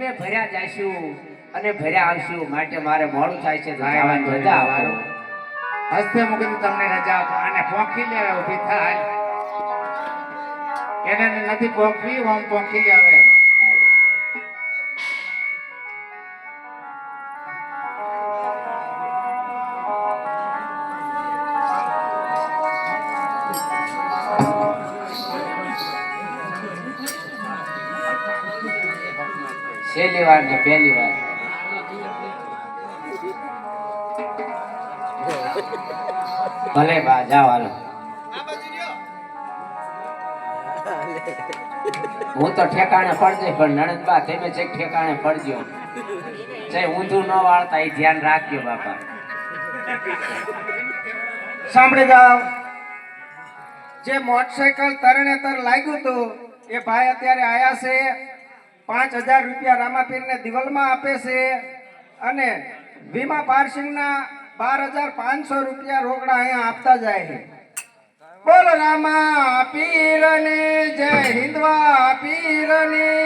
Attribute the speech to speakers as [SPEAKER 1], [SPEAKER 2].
[SPEAKER 1] અમે ભર્યા જાશું અને ભર્યા આવશું. માટે મારે મોડું થાય છે. જવાની રજા આપો.
[SPEAKER 2] હસ્તે મૂકીને તમને રજા આપો. અને પોખી લેવા ઊભી થાય. એને નથી પોખવી ઓમ પોખી લેવે
[SPEAKER 1] છેલ્લી વાર ને પહેલી વાર? ભલે બા, જાઓ હાલો. હું તો ઠેકાણે પડજે, પણ નણંદ બા, તમે ચેક ઠેકાણે પડજો. જે ઊંધું ન વાળતા, એ ધ્યાન રાખજો, બાપા.
[SPEAKER 3] સાંભળી જાઓ. જે મોટરસાયકલ તરણેતર લાગ્યું હતું, એ ભાઈ અત્યારે આયા છે. પાંચ હજાર રૂપિયા રામાપીરને દિવાલમાં આપે છે. અને વીમા પાર્સિંગના બાર હજાર પાંચસો રૂપિયા રોકડા અહીંયા આપતા જાય છે. બોલ રામા પીરની જય હિન્દવા પીરની